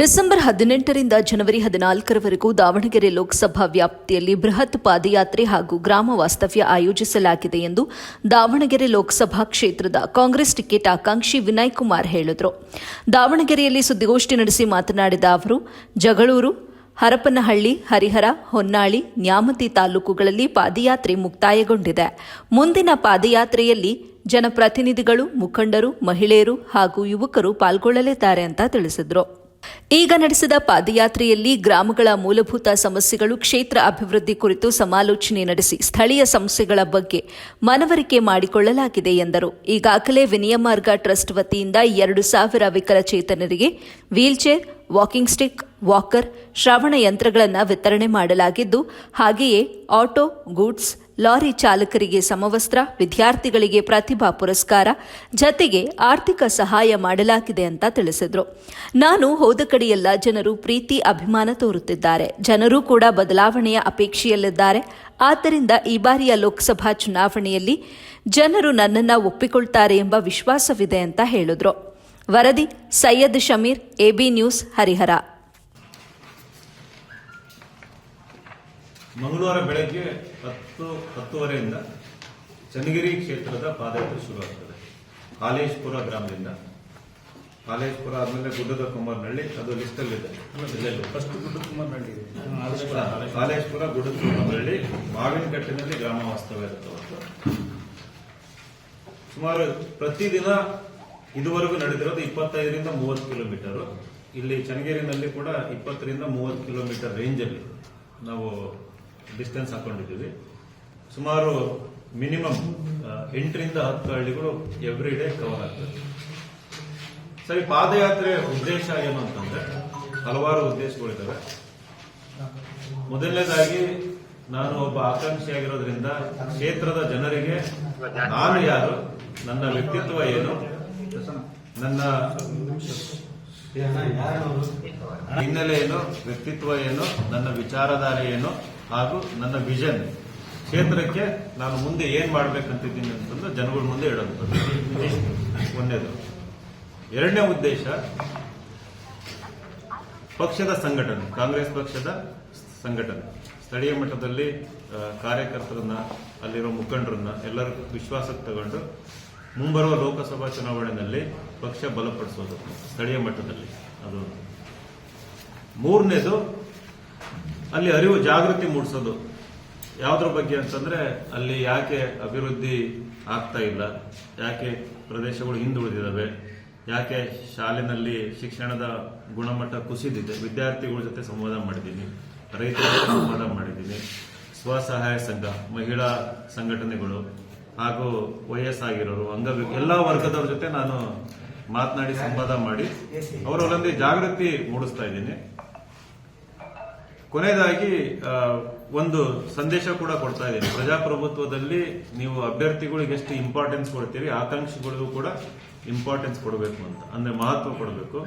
December ಹದಿನೆಂಟರಿಂದ ಜನವರಿ ಹದಿನಾಲ್ಕರವರೆಗೂ ದಾವಣಗೆರೆ ಲೋಕಸಭಾ ವ್ಯಾಪ್ತಿಯಲ್ಲಿ ಬೃಹತ್ ಪಾದಯಾತ್ರೆ ಹಾಗೂ ಗ್ರಾಮ ವಾಸ್ತವ್ಯ ಆಯೋಜಿಸಲಾಗಿದೆ ಎಂದು ದಾವಣಗೆರೆ ಲೋಕಸಭಾ ಕ್ಷೇತ್ರದ ಕಾಂಗ್ರೆಸ್ ಟಿಕೆಟ್ ಆಕಾಂಕ್ಷಿ ವಿನಯ್ ಕುಮಾರ್ ಹೇಳಿದರು. ದಾವಣಗೆರೆಯಲ್ಲಿ ಸುದ್ದಿಗೋಷ್ಠಿ ನಡೆಸಿ ಮಾತನಾಡಿದ ಅವರು, ಜಗಳೂರು, ಹರಪನಹಳ್ಳಿ, ಹರಿಹರ, ಹೊನ್ನಾಳಿ, ನ್ಯಾಮತಿ ತಾಲೂಕುಗಳಲ್ಲಿ ಪಾದಯಾತ್ರೆ ಮುಕ್ತಾಯಗೊಂಡಿದೆ. ಮುಂದಿನ ಪಾದಯಾತ್ರೆಯಲ್ಲಿ ಜನಪ್ರತಿನಿಧಿಗಳು, ಮುಖಂಡರು, ಮಹಿಳೆಯರು ಹಾಗೂ ಯುವಕರು ಪಾಲ್ಗೊಳ್ಳಲಿದ್ದಾರೆ ಅಂತ ತಿಳಿಸಿದರು. ಈಗ ನಡೆಸಿದ ಪಾದಯಾತ್ರೆಯಲ್ಲಿ ಗ್ರಾಮಗಳ ಮೂಲಭೂತ ಸಮಸ್ಯೆಗಳು, ಕ್ಷೇತ್ರ ಅಭಿವೃದ್ಧಿ ಕುರಿತು ಸಮಾಲೋಚನೆ ನಡೆಸಿ ಸ್ಥಳೀಯ ಸಮಸ್ಯೆಗಳ ಬಗ್ಗೆ ಮನವರಿಕೆ ಮಾಡಿಕೊಳ್ಳಲಾಗಿದೆ ಎಂದರು. ಈಗಾಗಲೇ ವಿನಿಯಮಾರ್ಗ ಟ್ರಸ್ಟ್ ವತಿಯಿಂದ ಎರಡು ಸಾವಿರ ವಿಕಲಚೇತನರಿಗೆ ವೀಲ್ಚೇರ್, ವಾಕಿಂಗ್ ಸ್ಟಿಕ್, ವಾಕರ್, ಶ್ರವಣ ಯಂತ್ರಗಳನ್ನು ವಿತರಣೆ ಮಾಡಲಾಗಿದ್ದು, ಹಾಗೆಯೇ ಆಟೋ, ಗೂಡ್ಸ್ ಲಾರಿ ಚಾಲಕರಿಗೆ ಸಮವಸ್ತ್ರ, ವಿದ್ಯಾರ್ಥಿಗಳಿಗೆ ಪ್ರತಿಭಾ ಪುರಸ್ಕಾರ, ಜತೆಗೆ ಆರ್ಥಿಕ ಸಹಾಯ ಮಾಡಲಾಗಿದೆ ಅಂತ ತಿಳಿಸಿದರು. ನಾನು ಹೋದ ಕಡೆಯೆಲ್ಲ ಜನರು ಪ್ರೀತಿ, ಅಭಿಮಾನ ತೋರುತ್ತಿದ್ದಾರೆ. ಜನರು ಕೂಡ ಬದಲಾವಣೆಯ ಅಪೇಕ್ಷೆಯಲ್ಲಿದ್ದಾರೆ. ಆದ್ದರಿಂದ ಈ ಬಾರಿಯ ಲೋಕಸಭಾ ಚುನಾವಣೆಯಲ್ಲಿ ಜನರು ನನ್ನನ್ನು ಒಪ್ಪಿಕೊಳ್ತಾರೆ ಎಂಬ ವಿಶ್ವಾಸವಿದೆ ಅಂತ ಹೇಳಿದ್ರು. ವರದಿ, ಸೈಯದ್ ಶಮೀರ್, ಎಬಿ ನ್ಯೂಸ್, ಹರಿಹರ. ಮಂಗಳವಾರ ಬೆಳಗ್ಗೆ ಹತ್ತು ಹತ್ತುವರೆಯಿಂದ ಚನ್ನಗಿರಿ ಕ್ಷೇತ್ರದ ಪಾದಯಾತ್ರೆ ಶುರುವಾಗ್ತದೆ. ಕಾಲೇಶ್ಪುರ ಗ್ರಾಮದಿಂದ. ಕಾಲೇಶ್ಪುರ ಆದ್ಮೇಲೆ ಗುಡ್ಡದ ಕುಮಾರನಹಳ್ಳಿ ಅದು ಲಿಸ್ಟಲ್ಲಿದೆ ಫಸ್ಟ್ ಗುಡ್ಡ ಕುಮಾರನಹಳ್ಳಿ ಕಾಲೇಶ್ಪುರ ಗುಡ್ಡದ ಕುಮಾರನಹಳ್ಳಿ ಮಾವಿನಕಟ್ಟಿನಲ್ಲಿ ಗ್ರಾಮ ವಾಸ್ತವ್ಯ ಇರುತ್ತೆ ಅವತ್ತು. ಸುಮಾರು ಪ್ರತಿದಿನ ಇದುವರೆಗೂ ನಡೆದಿರೋದು ಇಪ್ಪತ್ತೈದರಿಂದ ಮೂವತ್ತು ಕಿಲೋಮೀಟರ್. ಇಲ್ಲಿ ಚನ್ನಗಿರಿನಲ್ಲಿ ಕೂಡ ಇಪ್ಪತ್ತರಿಂದ ಮೂವತ್ತು ಕಿಲೋಮೀಟರ್ ರೇಂಜಲ್ಲಿ ನಾವು ಡಿಸ್ಟೆನ್ಸ್ ಹಾಕೊಂಡಿದ್ದೀವಿ. ಸುಮಾರು ಮಿನಿಮಮ್ ಎಂಟರಿಂದ ಹತ್ತು ಹಳ್ಳಿಗಳು ಎವ್ರಿ ಡೇ ಕವರ್ ಆಗ್ತದೆ. ಸರಿ, ಪಾದಯಾತ್ರೆ ಉದ್ದೇಶ ಏನು ಅಂತಂದ್ರೆ, ಹಲವಾರು ಉದ್ದೇಶಗಳಿದ್ದಾವೆ. ಮೊದಲನೇದಾಗಿ, ನಾನು ಒಬ್ಬ ಆಕಾಂಕ್ಷಿಯಾಗಿರೋದ್ರಿಂದ ಕ್ಷೇತ್ರದ ಜನರಿಗೆ ನಾನು ಯಾರು, ನನ್ನ ವ್ಯಕ್ತಿತ್ವ ಏನು, ನನ್ನ ಹಿನ್ನೆಲೆ ಏನು, ವ್ಯಕ್ತಿತ್ವ ಏನು, ನನ್ನ ವಿಚಾರಧಾರೆ ಏನು ಹಾಗೂ ನನ್ನ ವಿಷನ್ ಕ್ಷೇತ್ರಕ್ಕೆ ನಾನು ಮುಂದೆ ಏನ್ ಮಾಡ್ಬೇಕಂತಿದ್ದೀನಿ ಅಂತಂದ್ರೆ ಜನಗಳ ಮುಂದೆ ಹೇಳುವಂಥದ್ದು ಒಂದೇದು. ಎರಡನೇ ಉದ್ದೇಶ, ಪಕ್ಷದ ಸಂಘಟನೆ, ಕಾಂಗ್ರೆಸ್ ಪಕ್ಷದ ಸಂಘಟನೆ. ಸ್ಥಳೀಯ ಮಟ್ಟದಲ್ಲಿ ಕಾರ್ಯಕರ್ತರನ್ನ, ಅಲ್ಲಿರೋ ಮುಖಂಡರನ್ನ ಎಲ್ಲರಿಗೂ ವಿಶ್ವಾಸಕ್ಕೆ ತಗೊಂಡು ಮುಂಬರುವ ಲೋಕಸಭಾ ಚುನಾವಣೆಯಲ್ಲಿ ಪಕ್ಷ ಬಲಪಡಿಸೋದು ಸ್ಥಳೀಯ ಮಟ್ಟದಲ್ಲಿ ಅದು. ಮೂರನೇದು, ಅಲ್ಲಿ ಅರಿವು ಜಾಗೃತಿ ಮೂಡಿಸೋದು. ಯಾವುದ್ರ ಬಗ್ಗೆ ಅಂತಂದ್ರೆ, ಅಲ್ಲಿ ಯಾಕೆ ಅಭಿವೃದ್ಧಿ ಆಗ್ತಾ ಇಲ್ಲ, ಯಾಕೆ ಪ್ರದೇಶಗಳು ಹಿಂದುಳಿದಿದ್ದಾವೆ, ಯಾಕೆ ಶಾಲೆನಲ್ಲಿ ಶಿಕ್ಷಣದ ಗುಣಮಟ್ಟ ಕುಸಿದಿದೆ, ವಿದ್ಯಾರ್ಥಿಗಳ ಜೊತೆ ಸಂವಾದ ಮಾಡಿದ್ದೀನಿ, ರೈತರ ಜೊತೆ ಸಂವಾದ ಮಾಡಿದ್ದೀನಿ, ಸ್ವಸಹಾಯ ಸಂಘ, ಮಹಿಳಾ ಸಂಘಟನೆಗಳು ಹಾಗೂ ವಯಸ್ಸಾಗಿರೋರು, ಅಂಗವಿ, ಎಲ್ಲಾ ವರ್ಗದವ್ರ ಜೊತೆ ನಾನು ಮಾತನಾಡಿ ಸಂವಾದ ಮಾಡಿ ಅವರೊಂದಿ ಜಾಗೃತಿ ಮೂಡಿಸ್ತಾ ಇದ್ದೀನಿ. ಕೊನೆಯದಾಗಿ ಒಂದು ಸಂದೇಶ ಕೂಡ ಕೊಡ್ತಾ ಇದ್ದೀನಿ. ಪ್ರಜಾಪ್ರಭುತ್ವದಲ್ಲಿ ನೀವು ಅಭ್ಯರ್ಥಿಗಳಿಗೆ ಎಷ್ಟು ಇಂಪಾರ್ಟೆನ್ಸ್ ಕೊಡ್ತೀರಿ, ಆಕಾಂಕ್ಷಿಗಳಿಗೂ ಕೂಡ ಇಂಪಾರ್ಟೆನ್ಸ್ ಕೊಡಬೇಕು ಅಂತ, ಅಂದ್ರೆ ಮಹತ್ವ ಕೊಡಬೇಕು.